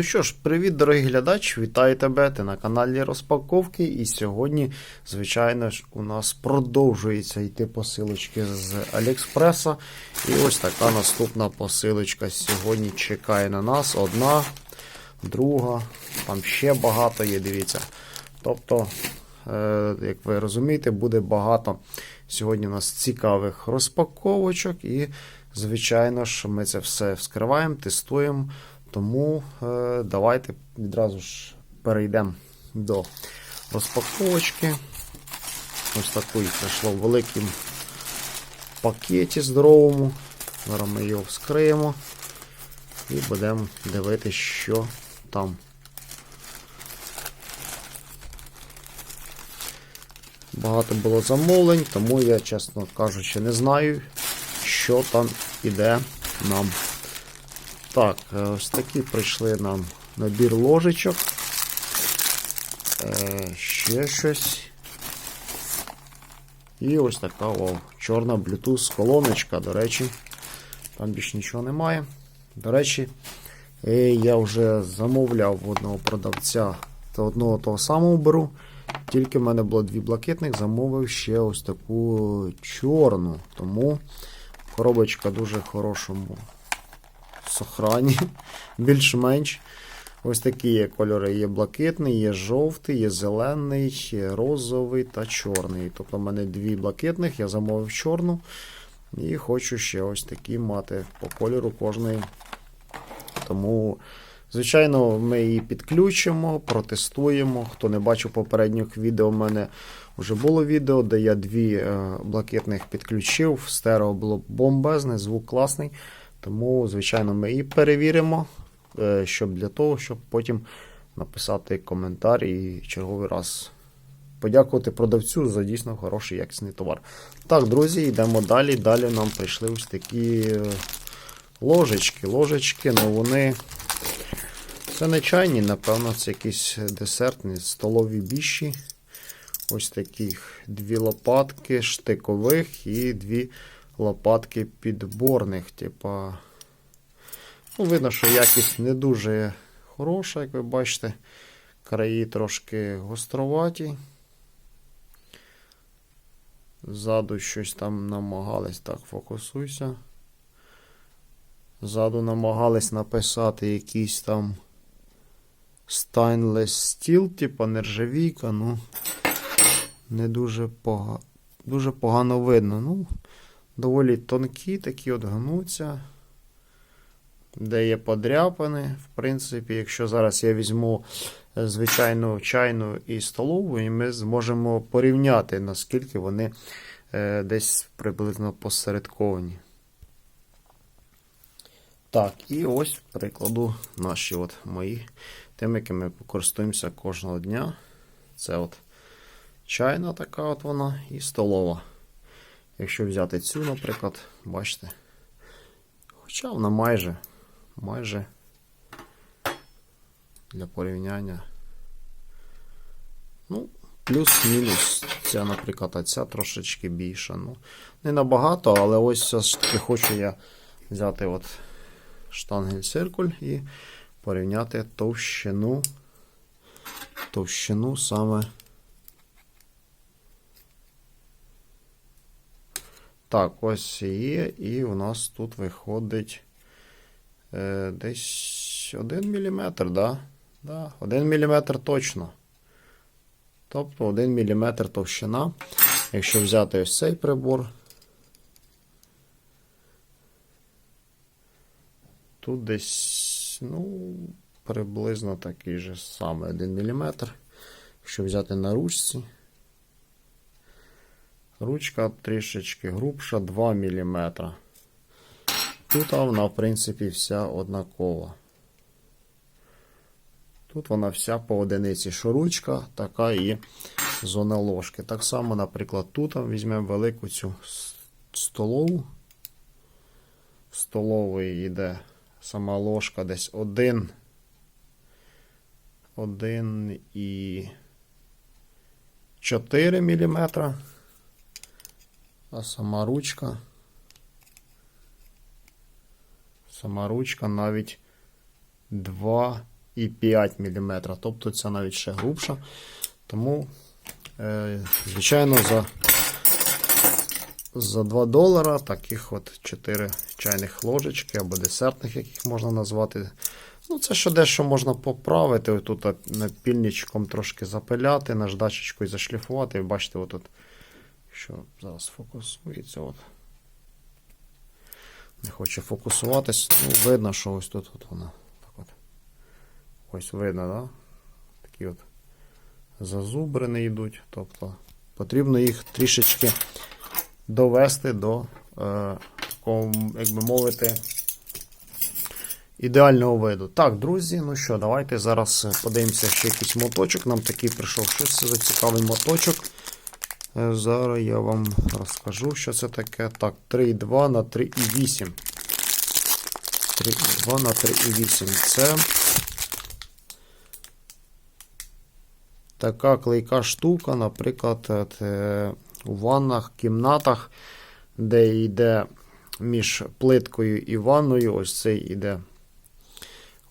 Ну що ж, привіт, дорогий глядач, вітаю тебе. Ти на каналі Розпаковки. І сьогодні, звичайно ж, у нас продовжується йти посилочки з Аліекспреса. І ось така наступна посилочка сьогодні чекає на нас. Одна, друга, там ще багато є, дивіться. Тобто, е, як ви розумієте, буде багато сьогодні у нас цікавих розпаковочок. І, звичайно ж, ми це все вскриваємо, тестуємо. Тому е, давайте відразу ж перейдемо до розпаковочки. Ось такий прийшло в великому пакеті здоровому. Зараз ми його вскриємо і будемо дивитися, що там. Багато було замовлень, тому я, чесно кажучи, не знаю, що там іде нам. Так, е, ось такі прийшли нам набір ложечок. Е, ще щось. І ось така о, чорна Bluetooth колоночка, до речі. Там більше нічого немає. До речі, е, я вже замовляв одного продавця та одного того самого беру. Тільки в мене було дві блакитних, замовив ще ось таку чорну. Тому коробочка дуже хорошому сохрані, більш-менш. Ось такі кольори. Є блакитний, є жовтий, є зелений, є розовий та чорний. Тобто в мене дві блакитних, я замовив чорну. І хочу ще ось такі мати по кольору кожної. Тому, звичайно, ми її підключимо, протестуємо. Хто не бачив попередніх відео, у мене вже було відео, де я дві е, блакитних підключив. Стерео було бомбезне, звук класний. Тому, звичайно, ми її перевіримо, е, щоб для того, щоб потім написати коментар і черговий раз подякувати продавцю за дійсно хороший якісний товар. Так, друзі, йдемо далі. Далі нам прийшли ось такі е, ложечки. Ложечки, ну вони. Це не чайні, напевно, це якісь десертні, столові більші. Ось таких дві лопатки штикових і дві лопатки підборних. Типа, ну, видно, що якість не дуже хороша, як ви бачите. Краї трошки гостроваті. Ззаду щось там намагались. Так, фокусуйся. Ззаду намагались написати якийсь там Stainless Steel, типа нержавійка, ну не дуже погано. Дуже погано видно. Ну, доволі тонкі, такі от гнуться, де є подряпини. В принципі, якщо зараз я візьму е, звичайну чайну і столову, і ми зможемо порівняти, наскільки вони е, десь приблизно посередковані. Так, і ось прикладу наші от мої тим, якими ми користуємося кожного дня. Це от чайна така от вона і столова. Якщо взяти цю, наприклад, бачите, хоча вона майже, майже для порівняння. Ну, плюс-мінус. Ця, наприклад, ця трошечки більша. Ну, Не набагато, але ось все ж таки хочу я взяти от штангель-циркуль і порівняти товщину, товщину саме. Так, ось є, і у нас тут виходить е, десь 1 мм, да? Да, 1 мм точно. Тобто 1 мм товщина. Якщо взяти ось цей прибор, тут десь, ну, приблизно такий же саме 1 мм. Якщо взяти на ручці. Ручка трішечки грубша 2 мм. Тут вона, в принципі, вся однакова. Тут вона вся по одиниці, що ручка, така і зона ложки. Так само, наприклад, тут візьмемо велику цю столову. Столовий йде сама ложка десь 1. 1 і 4 мм. А сама ручка. Сама ручка навіть 2,5 мм. Тобто це навіть ще грубша. Тому, е, звичайно, за, за 2 долара таких от 4 чайних ложечки або десертних, як їх можна назвати. Ну, це що дещо можна поправити. Ось Тут напільничком трошки запиляти, наждачечкою зашліфувати. І бачите, отут, що зараз фокусується. От. Не хоче фокусуватись. Ну, видно, що ось тут от вона. Так от. Ось видно, да? Такі от зазубрини йдуть. Тобто потрібно їх трішечки довести до, е, такого, як би мовити, ідеального виду. Так, друзі, ну що, давайте зараз подивимося ще якийсь моточок. Нам такий прийшов. Що це за цікавий моточок? Е, Зараз я вам розкажу, що це таке. Так, 3,2 на 3,8. 3,2 на 3,8. Це така клейка штука, наприклад, е, у ваннах, кімнатах, де йде між плиткою і ванною, ось цей іде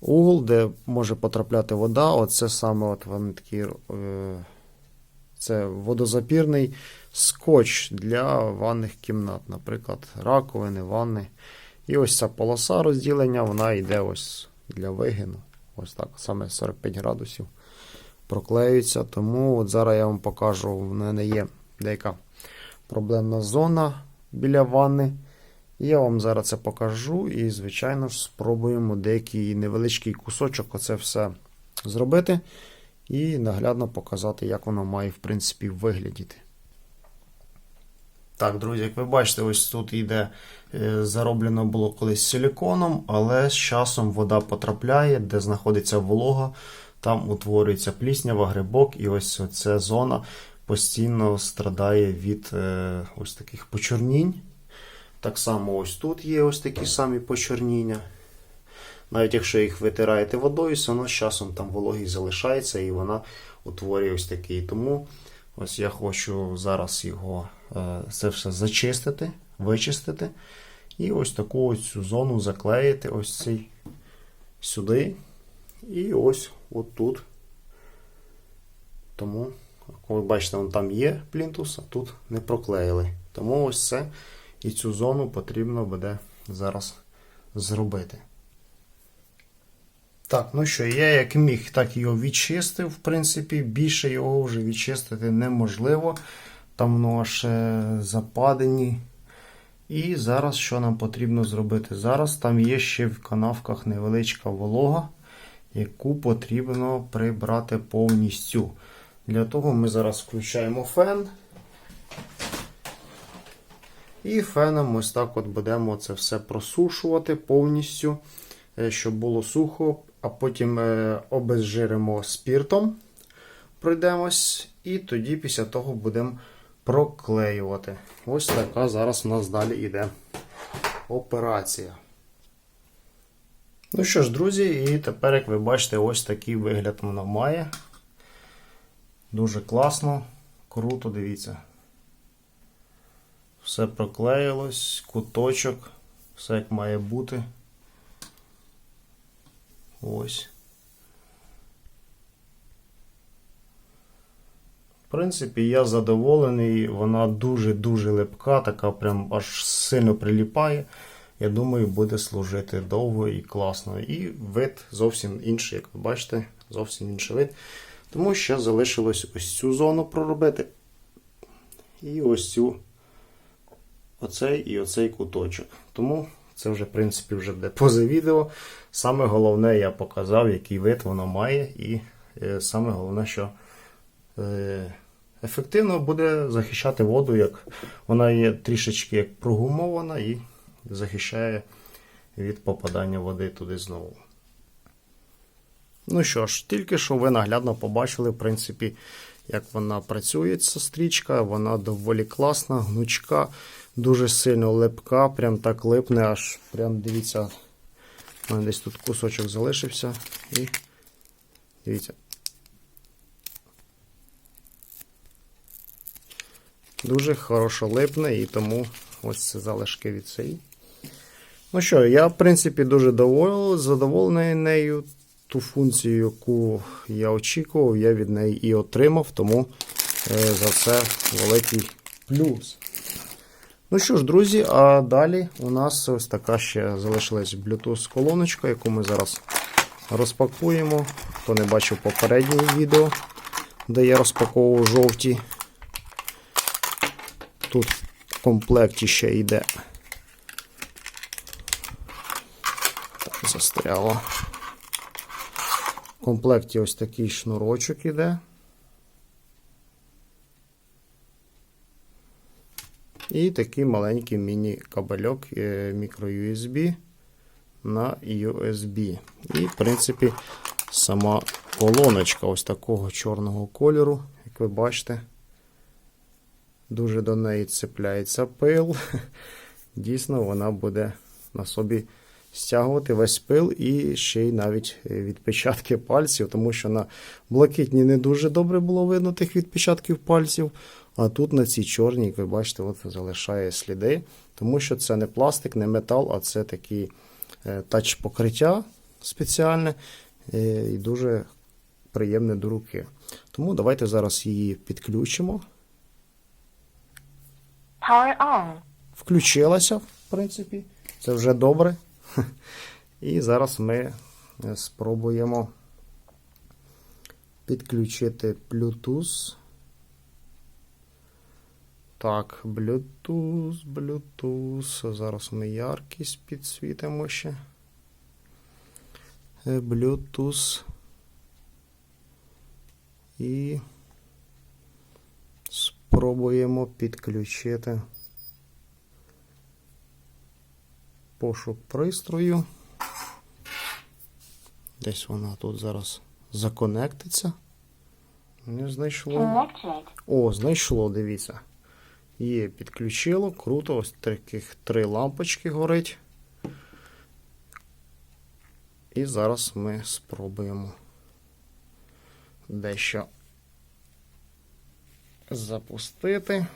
угол, де може потрапляти вода. Оце саме от вони такі. Е, це водозапірний скотч для ванних кімнат, наприклад, раковини, ванни. І ось ця полоса розділення, вона йде ось для вигину. Ось так, саме 45 градусів проклеюється. Тому от зараз я вам покажу, в мене є деяка проблемна зона біля ванни. Я вам зараз це покажу. І, звичайно ж, спробуємо деякий невеличкий кусочок оце все зробити. І наглядно показати, як воно має, в принципі, виглядіти. Так, друзі, як ви бачите, ось тут йде е, зароблено було колись силіконом, але з часом вода потрапляє, де знаходиться волога, там утворюється пліснява, грибок, і ось ця зона постійно страдає від е, ось таких почорнінь. Так само ось тут є ось такі самі почорніння. Навіть якщо їх витираєте водою, все одно з часом там вологість залишається і вона утворює ось такий. Тому ось я хочу зараз його е, це все зачистити, вичистити. І ось таку ось цю зону заклеїти ось цей сюди. І ось отут. Тому, як ви бачите, вон там є плінтус, а тут не проклеїли. Тому ось це і цю зону потрібно буде зараз зробити. Так, ну що, я як міг, так його відчистив. В принципі, більше його вже відчистити неможливо. Там воно ще западені. І зараз що нам потрібно зробити? Зараз там є ще в канавках невеличка волога, яку потрібно прибрати повністю. Для того ми зараз включаємо фен. І феном ось так от будемо це все просушувати повністю, е, щоб було сухо а потім е, обезжиримо спіртом, пройдемось, і тоді після того будемо проклеювати. Ось така зараз у нас далі йде операція. Ну що ж, друзі, і тепер, як ви бачите, ось такий вигляд вона має. Дуже класно, круто, дивіться. Все проклеїлось, куточок, все як має бути. Ось. В принципі, я задоволений, вона дуже-дуже липка, така прям аж сильно приліпає. Я думаю, буде служити довго і класно. І вид зовсім інший, як ви бачите, зовсім інший вид. Тому ще залишилось ось цю зону проробити. І ось цю оцей і оцей куточок. Тому це вже, в принципі, вже буде поза відео. Саме головне, я показав, який вид воно має, і е, саме головне, що е, ефективно буде захищати воду, як вона є трішечки як прогумована і захищає від попадання води туди знову. Ну що ж, тільки що ви наглядно побачили, в принципі, як вона працює, ця стрічка, вона доволі класна, гнучка, дуже сильно липка, прям так липне, аж прям дивіться. У мене десь тут кусочок залишився і дивіться. Дуже хорошо липне і тому ось це залишки від цієї. Ну що, я, в принципі, дуже задоволений нею. ту функцію, яку я очікував, я від неї і отримав, тому е, за це великий плюс. Ну що ж, друзі, а далі у нас ось така ще залишилась Bluetooth колоночка, яку ми зараз розпакуємо. Хто не бачив попереднє відео, де я розпаковував жовті. Тут в комплекті ще йде. Застряло. В комплекті ось такий шнурочок іде. І такий маленький міні-кабельок е, мікро-USB на USB. І, в принципі, сама колоночка ось такого чорного кольору, як ви бачите. Дуже до неї цепляється пил. Дійсно, вона буде на собі стягувати весь пил і ще й навіть е, відпечатки пальців, тому що на блакитній не дуже добре було видно тих відпечатків пальців. А тут на цій чорній, як ви бачите, от залишає сліди, тому що це не пластик, не метал, а це такі е, тач-покриття спеціальне е, і дуже приємне до руки. Тому давайте зараз її підключимо. Power on. Включилася, в принципі, це вже добре. І зараз ми е, спробуємо підключити Bluetooth. Так, Bluetooth, Bluetooth. Зараз ми яркість підсвітимо ще. Е, Bluetooth. І спробуємо підключити пошук пристрою. Десь вона тут зараз законектиться. Не знайшло. О, знайшло, дивіться. Є, підключило, круто, ось таких три лампочки горить. І зараз ми спробуємо дещо запустити.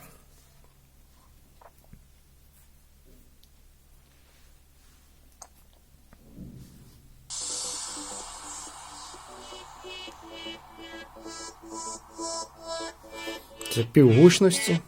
Півгучності.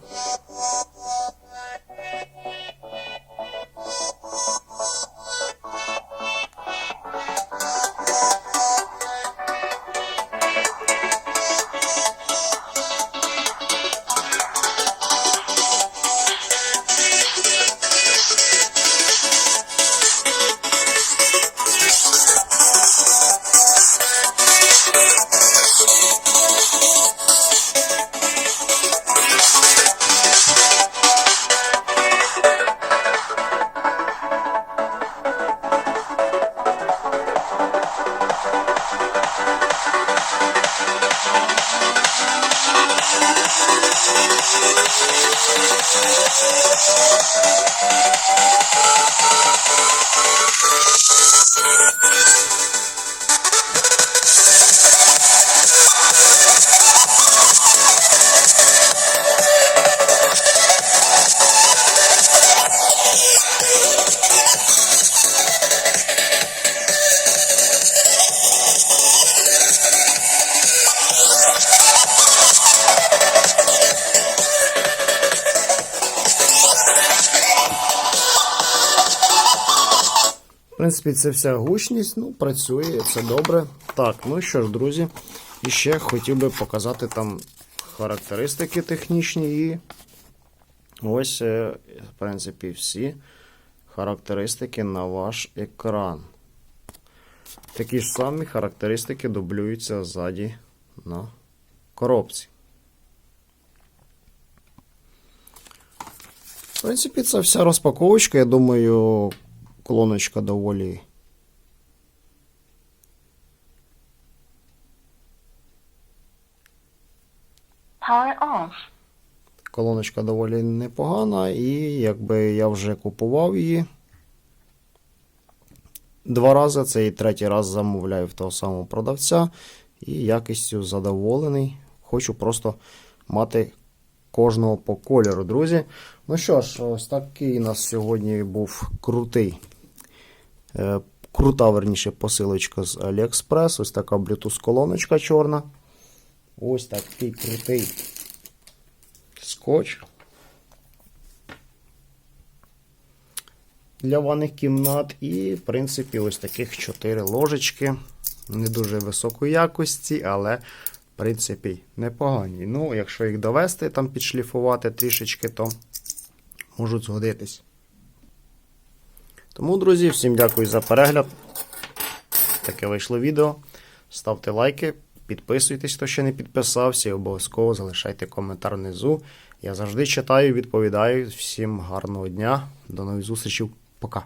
Thank you. В принципі, це вся гучність, ну, працює, це добре. Так, ну що ж, друзі, і ще хотів би показати там характеристики технічні і ось, е, в принципі, всі характеристики на ваш екран. Такі ж самі характеристики дублюються ззаді на коробці. В принципі, це вся розпаковочка. Я думаю, колоночка доволі. Power off. Колоночка доволі непогана, і якби я вже купував її два рази, це і третій раз замовляю в того самого продавця, і якістю задоволений. Хочу просто мати кожного по кольору, друзі. Ну що ж, ось такий у нас сьогодні був крутий крута, верніше, посилочка з AliExpress. Ось така Bluetooth колоночка чорна. Ось такий крутий скотч. Для ванних кімнат. І, в принципі, ось таких 4 ложечки. Не дуже високої якості, але, в принципі, непогані. Ну, якщо їх довести, там підшліфувати трішечки, то можуть згодитись. Тому, друзі, всім дякую за перегляд. Таке вийшло відео. Ставте лайки, підписуйтесь, хто ще не підписався, і обов'язково залишайте коментар внизу. Я завжди читаю, відповідаю. Всім гарного дня. До нових зустрічей. Пока.